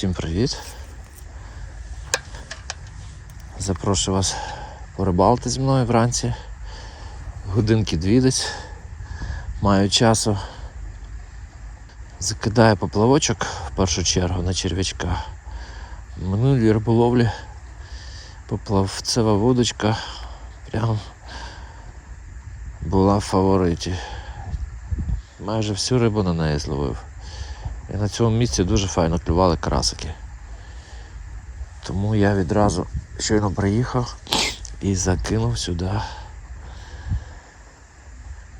Всім привіт. Запрошую вас порибалити зі мною вранці. Годинки дві десь. Маю часу. Закидаю поплавочок в першу чергу на черв'ячка. В Минулій риболовлі поплавцева вудочка прям була в фавориті. Майже всю рибу на неї зловив. І на цьому місці дуже файно клювали карасики. Тому я відразу щойно приїхав і закинув сюди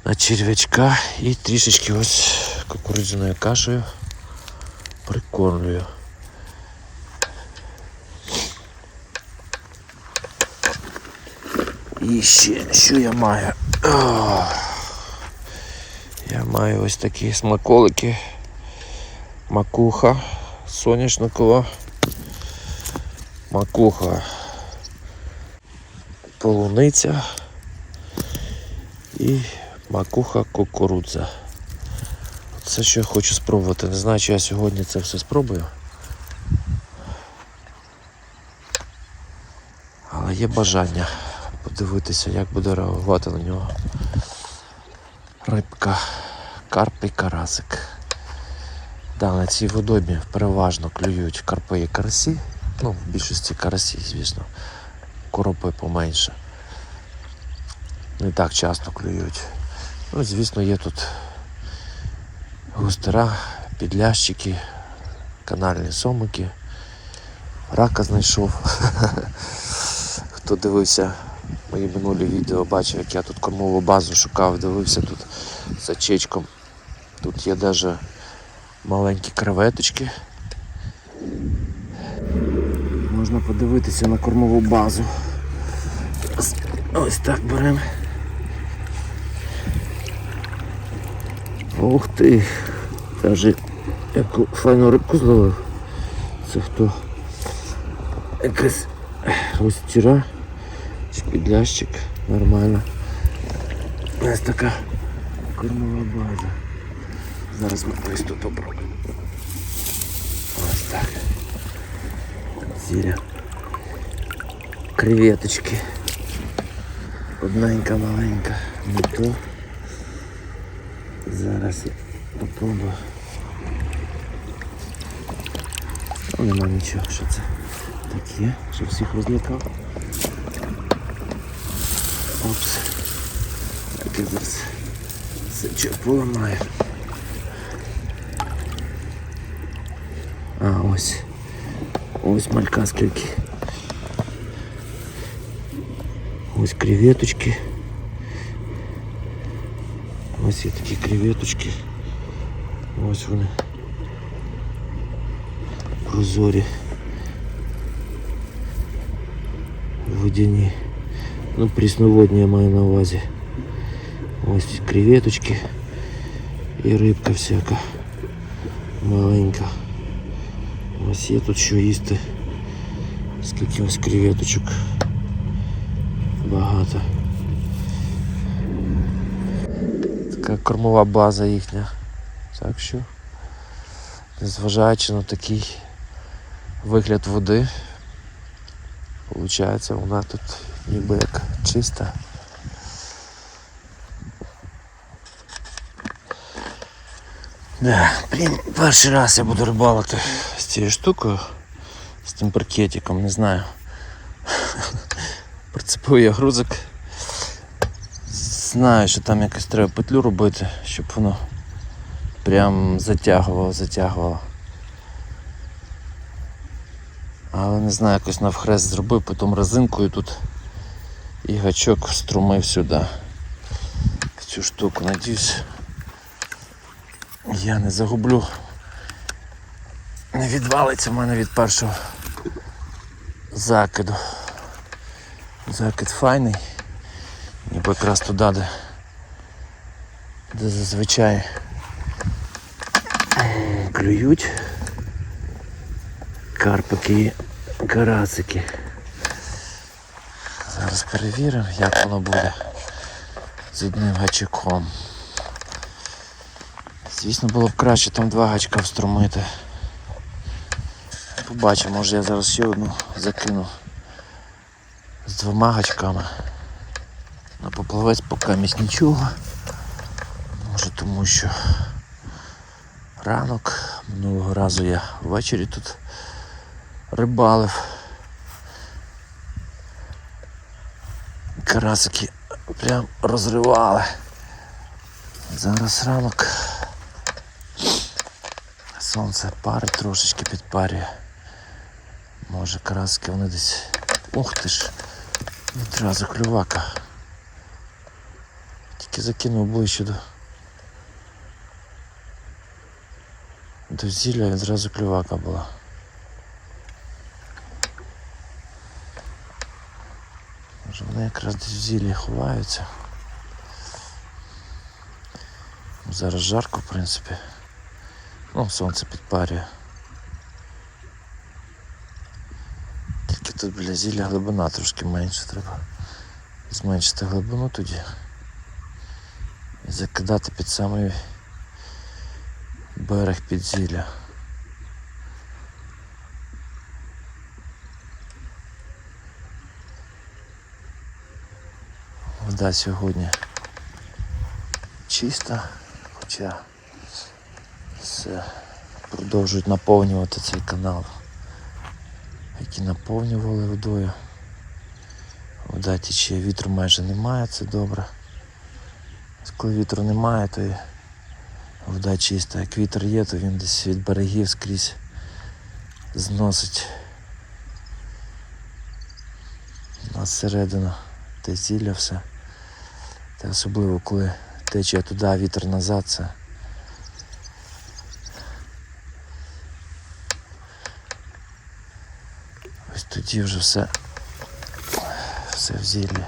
на черв'ячка і трішечки ось кукурудзяною кашею прикормлюю. І ще що я маю? Ох. Я маю ось такі смаколики макуха соняшникова, макуха полуниця і макуха кукурудза. Це що я хочу спробувати. Не знаю, чи я сьогодні це все спробую. Але є бажання подивитися, як буде реагувати на нього рибка, карп і карасик. Да, на цій водоймі переважно клюють карпи і карасі. Ну, в більшості карасі, звісно. Коропи поменше. Не так часто клюють. Ну, звісно, є тут густера, підлящики, канальні сомики. Рака знайшов. Хто дивився мої минулі відео, бачив, як я тут кормову базу шукав, дивився тут за чечком. Тут є навіть маленькі креветочки. Можна подивитися на кормову базу. Ось- так беремо. Ух ти! Даже яку файну рибку зловив. Це хто? Якась ось тіра чи підлящик. Нормально. Ось така кормова база. Зараз ми ось тут попробуємо. Ось так. Зіря. Креветочки. Одненька маленька. Не то. Зараз я попробую. Ну, нема нічого, що це таке, що всіх розлякав. Опс. Так я зараз це що поламаю. А, ось. Ось малька скільки. Ось креветочки. Ось є такі креветочки. Ось вони. Прозорі. Водяні. Ну, прісноводні я маю на увазі. Ось креветочки і рибка всяка маленька. Ось є тут що їсти. Скільки ось креветочок. Багато. Така кормова база їхня. Так що, незважаючи на такий вигляд води, виходить вона тут ніби як чиста. Да, блін, перший раз я буду рибалити з цією штукою, з тим паркетиком, не знаю. Прицепив я грузик. Знаю, що там якось треба петлю робити, щоб воно прям затягувало, затягувало. Але не знаю, якось навхрест зробив, потім резинкою тут і гачок струмив сюди. В цю штуку, надіюсь. Я не загублю. Не відвалиться в мене від першого закиду. Закид файний. Ніби якраз туди, де, де зазвичай клюють карпики і карасики. Зараз перевіримо, як воно буде з одним гачком. Звісно, було б краще там два гачка встромити. Побачимо, може я зараз ще одну закину з двома гачками. На поплавець поки місць нічого. Може тому що ранок минулого разу я ввечері тут рибалив. Карасики прям розривали. Зараз ранок. Сонце парить трошечки підпарює. Може караски вони десь. Ух ти ж! Відразу клювака. Тільки закинув ближче до. До зілля відразу клювака була. Може вони якраз десь в зіллі ховаються. Зараз жарко, в принципі. Ну, сонце підпарює. Тільки тут біля зілля глибина трошки менше треба. Зменшити глибину тоді. І закидати під самий берег під зілля. Вода сьогодні чиста, хоча продовжують наповнювати цей канал, які наповнювали водою. Вода тече, вітру майже немає, це добре. Коли вітру немає, то і вода чиста. Як вітер є, то він десь від берегів скрізь зносить на середину те зілля все. Та особливо коли тече туди, а вітер назад, це тоді вже все, все в зіллі.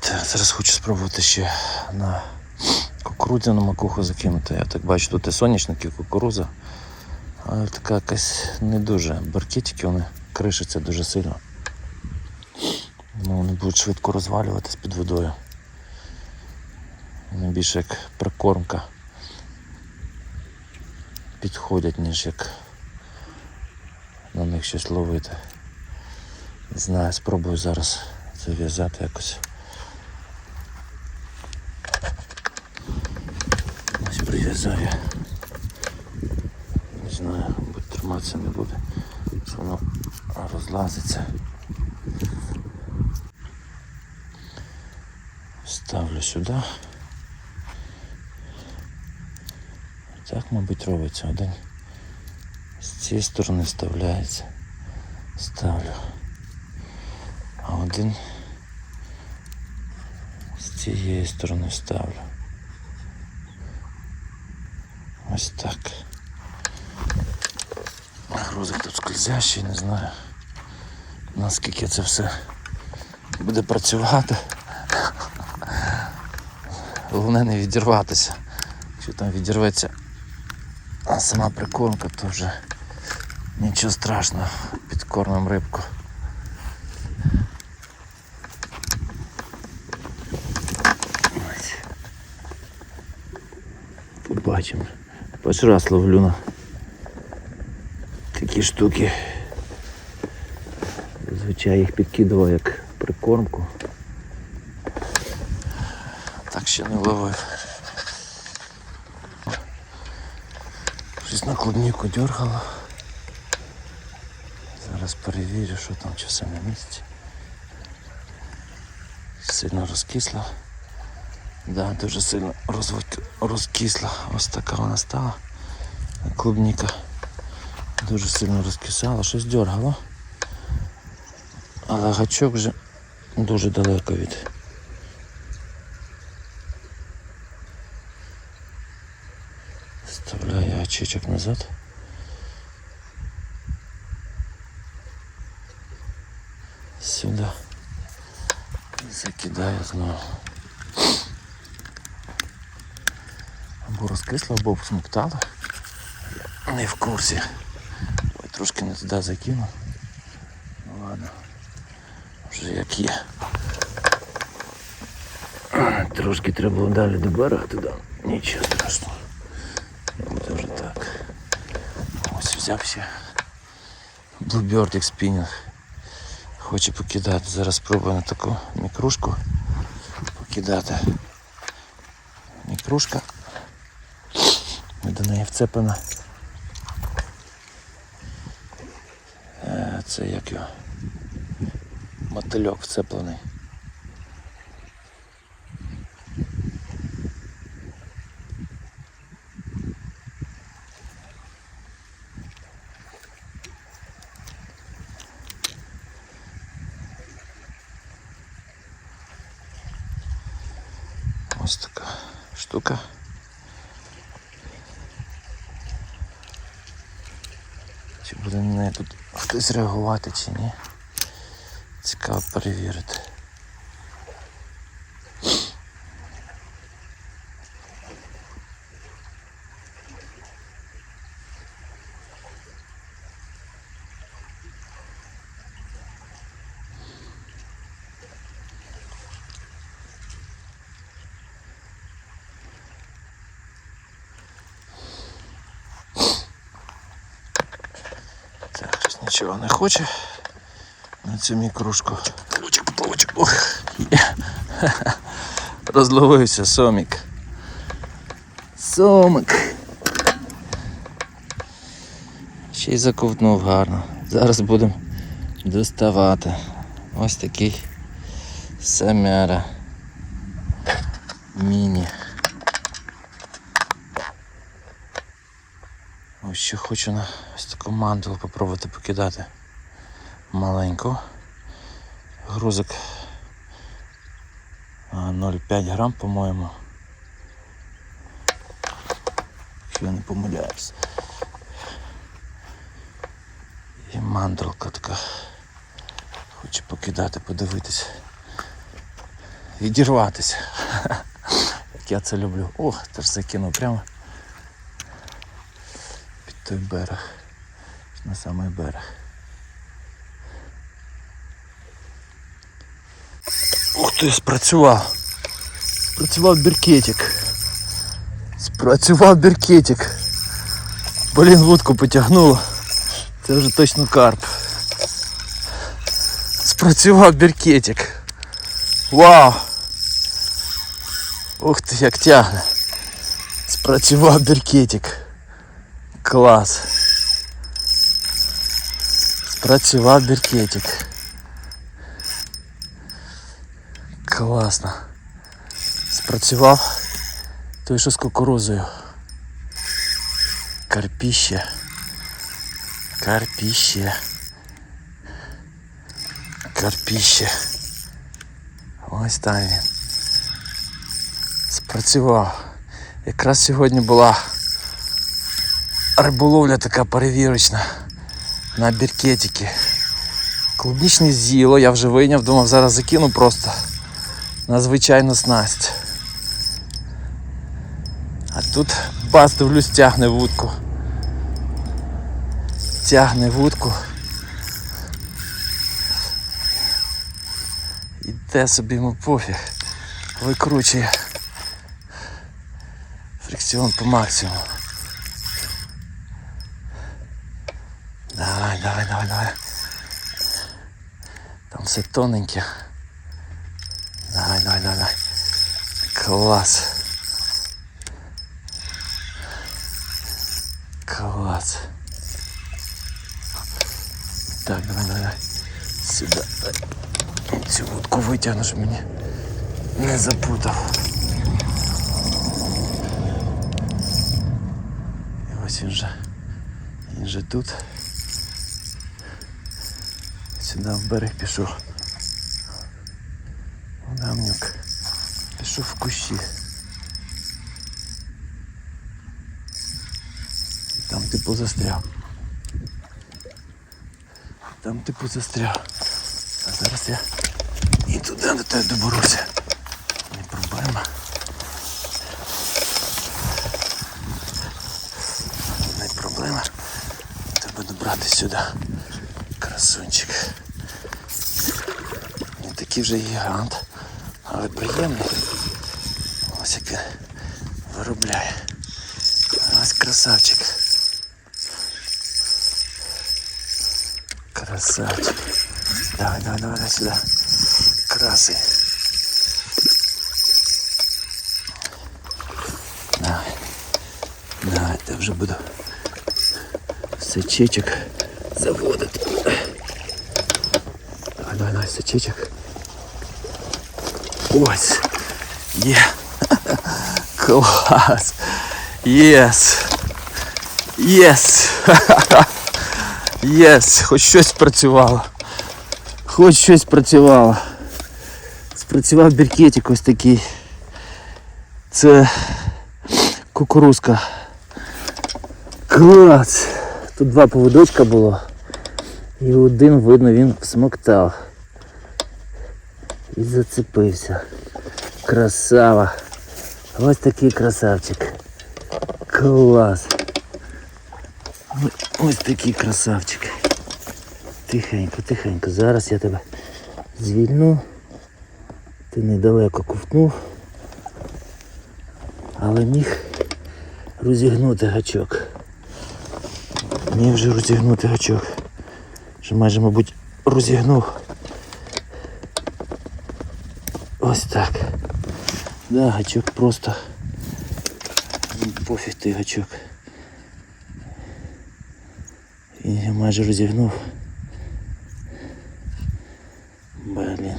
Так, зараз хочу спробувати ще на кукурудзяну макуху закинути. Я так бачу, тут і соняшник, і кукуруза. Але така якась не дуже. Баркітики вони кришаться дуже сильно. Будуть швидко розвалюватись під водою. Вони більше як прикормка підходять, ніж як на них щось ловити. Не знаю, спробую зараз зав'язати якось. Ось прив'язаю. Не знаю, буде триматися не буде. Воно розлазиться. Ставлю сюди. Так, мабуть, робиться один. З цієї сторони вставляється. Ставлю. А один з цієї сторони ставлю. Ось так. Грузик тут скользящий, не знаю. Наскільки це все буде працювати. Головне не відірватися. Якщо там відірветься а сама прикормка, то вже нічого страшного, підкормимо рибку. Ось. Побачимо. Перший раз ловлю на такі штуки. Зазвичай їх підкидував як прикормку. Так ще не. Щось на клубніку дергало. Зараз перевірю, що там чи все на місці. Сильно розкисло. Да, дуже сильно розвод... розкисла. Ось така вона стала. Клубніка дуже сильно розкисала, щось дергало. Але гачок вже дуже далеко від. Вставляю назад. Сюди. Закидаю знову. Або розкисло, або всмоктало. Не в курсі. Ой, трошки не туди закинув. Вже як є. Трошки треба далі до берега туди. Нічого страшного. Буде вже так. Ось взявся. Bluebird Spinning. Хоче покидати. Зараз спробую на таку мікрушку покидати. Мікрушка. До неї вцеплена. Це як його. Мотильок вцеплений. Ось така штука. Чи буде на неї тут хтось реагувати чи ні? Цікаво перевірити. Так, щось нічого не хоче на цю мікрушку. Лучик, поплавочок. Ох. Розловився сомік. Сомик. Ще й заковтнув гарно. Зараз будемо доставати. Ось такий самяра. Міні. Ось ще хочу на ось мандулу попробувати покидати. Маленьку. Грузик 0,5 грам, по-моєму. Якщо я не помиляюсь. І мандулка така. Хочу покидати, подивитись. Відірватися. Як я це люблю. Ох, теж закинув прямо під той берег. На самий берег. Ух ти, спрацював. Спрацював біркетик. Спрацював біркетик. Блін, вудку потягнуло. Це вже точно карп. Спрацював біркетик. Вау! Ух ти, як тягне. Спрацював біркетик. Клас. Спрацював біркетик. Класно. Спрацював той, що з кукурузою. Карпіще. Карпіще. Карпіще. Ось там він. Спрацював. Якраз сьогодні була риболовля така перевірочна на біркетики. Клубнічне з'їло, я вже вийняв, думав, зараз закину просто на звичайну снасть. А тут бас, дивлюсь, тягне вудку. Тягне вудку. Іде собі йому пофіг. Викручує. Фрикціон по максимуму. все тоненьке. Давай, давай, давай, давай. Клас. Клас. Так, давай, давай, давай. Сюди. Цю вудку витягну, щоб мені не запутав. І ось він же. Він же тут. Сюди в берег пішов. Дамнюк. Пішов в кущі. І там типу застряв. Там типу застряв. А зараз я і туди до тебе доберуся. Не проблема. Не проблема. Треба добратися сюди. Красунчик. такий вже гігант, але приємний. Ось як він виробляє. Ось красавчик. Красавчик. Давай, давай, давай, давай сюди. Краси. Давай. Давай, я вже буду сечечок заводити. Давай, давай, давай, сечечок. Ось. Є. Клас. Єс. Єс. Єс. Хоч щось працювало. Хоч щось працювало. Спрацював біркетик ось такий. Це кукурузка. Клас! Тут два поводочка було. І один, видно, він всмоктав. І зацепився. Красава. Ось такий красавчик. Клас. Ось такий красавчик. Тихенько, тихенько. Зараз я тебе звільну. Ти недалеко ковтнув. Але міг розігнути гачок. Міг вже розігнути гачок. Вже майже, мабуть, розігнув. Ось так. Да, гачок просто. Ну, Пофіг той гачок. Я майже розігнув. Блін.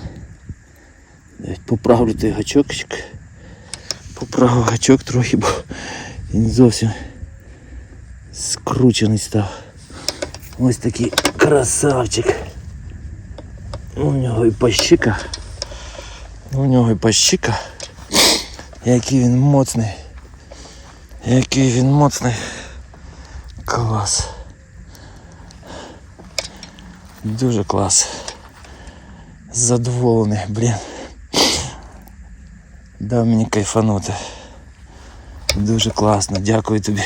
Поправлю той гачокчик. Поправив гачок трохи, бо він зовсім скручений став. Ось такий красавчик. У нього і пащика. У нього і пащика. Який він моцний. Який він моцний. Клас. Дуже клас. Задоволений, блін. Дав мені кайфанути. Дуже класно, дякую тобі.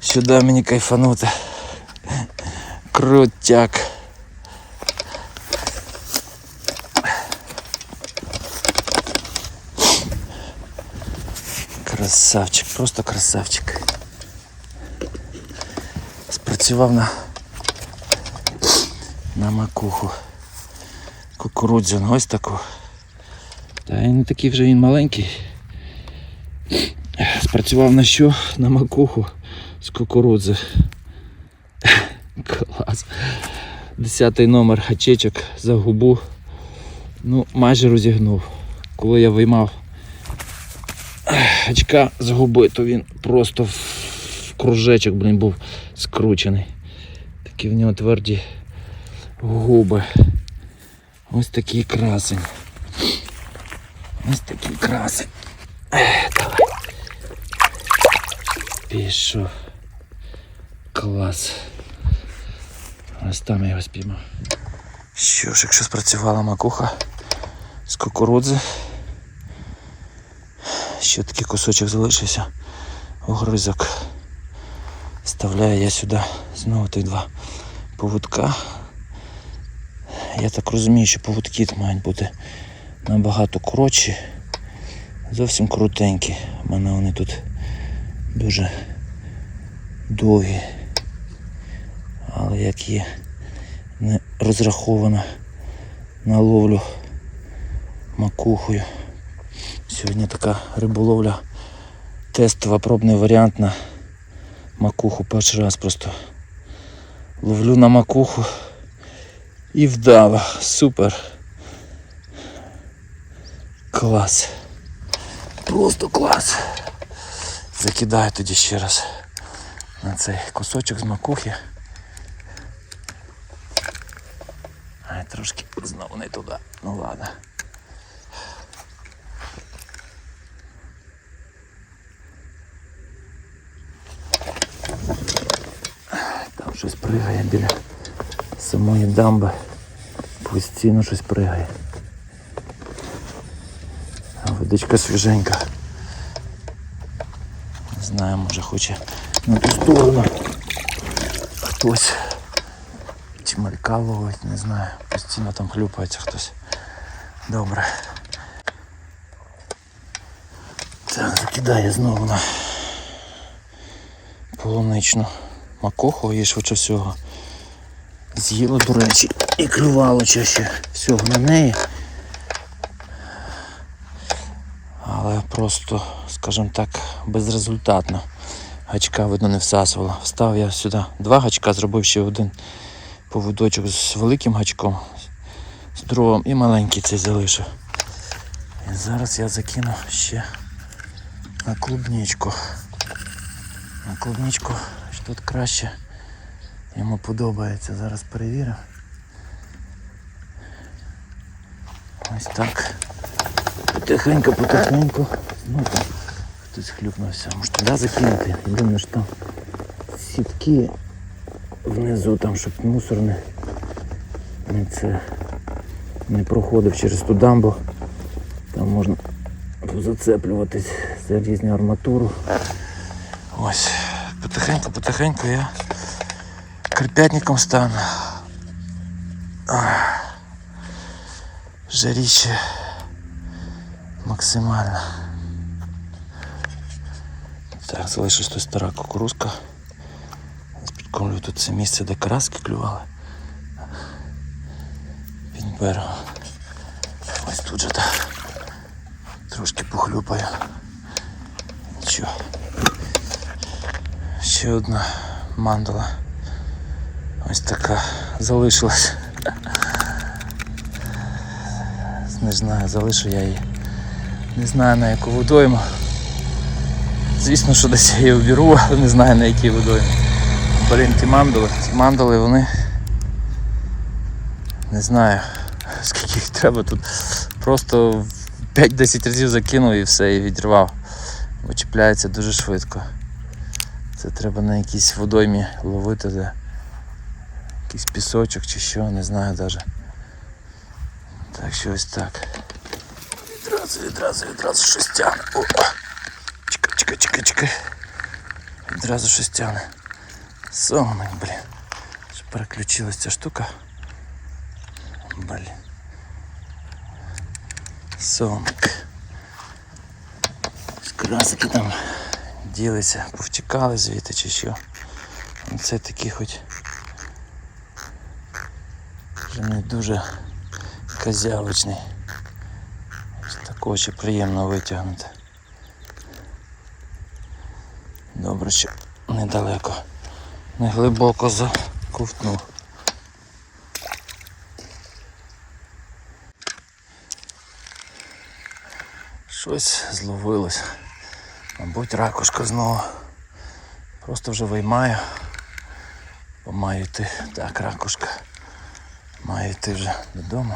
Що дав мені кайфанути. Крутяк. Красавчик, просто красавчик. Спрацював на, на макуху. Кукурудзяну, ось таку. Та і не такий вже він маленький. Спрацював на що? На макуху з кукурудзи. Клас. Десятий номер гачечок за губу. Ну, майже розігнув. Коли я виймав гачка з губи, то він просто в кружечок, блін, був скручений. Такі в нього тверді губи. Ось такий красень. Ось такий красень. Давай. Пішов. Клас. Ось там я його спіймав. Що ж, якщо спрацювала макуха з кукурудзи. Ще такий кусочок залишився. Огризок. Вставляю я сюди знову тих два поводка. Я так розумію, що поводки мають бути набагато коротші. Зовсім крутенькі. У мене вони тут дуже довгі. Але як є не розраховано на ловлю макухою. Сьогодні така риболовля тестова, пробний варіант на макуху. Перший раз просто ловлю на макуху і вдало. Супер. Клас. Просто клас. Закидаю тоді ще раз на цей кусочок з макухи. Ай, трошки знову не туди. Ну ладно. Там щось пригає біля самої дамби. Постійно щось пригає. А водичка свіженька. Не знаю, може хоче на ту сторону. Хтось чи малька ловить, не знаю. Постійно там хлюпається хтось. Добре. Так, закидаю знову на полуничну макоху і швидше всього. З'їла, до речі, і клювало чаще всього на неї. Але просто, скажімо так, безрезультатно. Гачка, видно, не всасувала. Встав я сюди два гачка, зробив ще один поводочок з великим гачком, з другим і маленький цей залишив. І зараз я закину ще на клубничку. На клубничку тут краще. Йому подобається. Зараз перевіримо. Ось так. Потихеньку, потихеньку. Ну там хтось хлюпнувся. Може туди закинути. Думаю, що там сітки внизу, там, щоб мусор не, не це не проходив через ту дамбу. Там можна зацеплюватись за різну арматуру. Ось, потихеньку, потихеньку я карпятником стану. Жаріще максимально. Так, залишилась тут стара кукурузка. Підкормлю тут це місце, де караски клювали. Під берегом. Ось тут же так. Трошки похлюпаю. Нічого. Ще одна мандала. Ось така залишилась. Не знаю, залишу я її. Не знаю на яку водойму. Звісно, що десь я її обіру, але не знаю на якій водоймі. Блін, ті мандали. Ті мандали вони. Не знаю, скільки їх треба тут. Просто 5-10 разів закинув і все, і відірвав. Бо чіпляється дуже швидко. Це треба на якійсь водоймі ловити, де якийсь пісочок чи що, не знаю навіть. Так що ось так. Відразу, відразу, відразу щось тягне. Чекай, чекай, чекай, чекай. Відразу щось тягне. Сомник, блін. Переключилась ця штука. Блін. Сомик. Красики там ділися, повтікали звідти чи що. Це такий хоч вже не дуже козявочний. Такого ще приємно витягнути. Добре, що недалеко, не глибоко заковтнув. Щось зловилось. Мабуть, ракушка знову. Просто вже виймаю. Бо маю йти. Так, ракушка. Маю йти вже додому.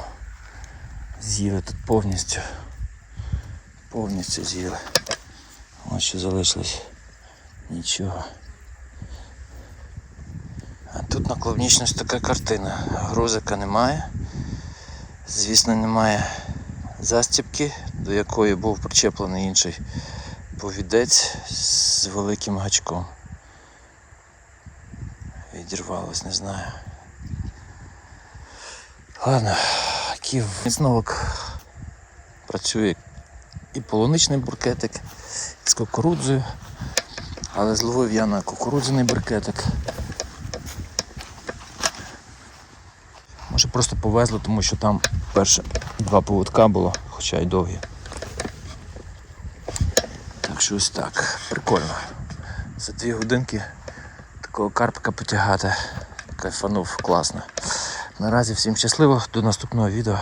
З'їли тут повністю. Повністю з'їли. Ось що залишилось. Нічого. А тут на клубнічності така картина. Грузика немає. Звісно, немає застіпки, до якої був причеплений інший повідець з великим гачком. Відірвалось, не знаю. Ладно, ків висновок працює і полуничний буркетик, з кукурудзою, але зловив я на кукурудзяний буркетик. Може просто повезло, тому що там перше два поводка було, хоча й довгі. Так що ось так, прикольно. За дві годинки такого карпика потягати. Кайфанув класно. Наразі всім щасливо, до наступного відео.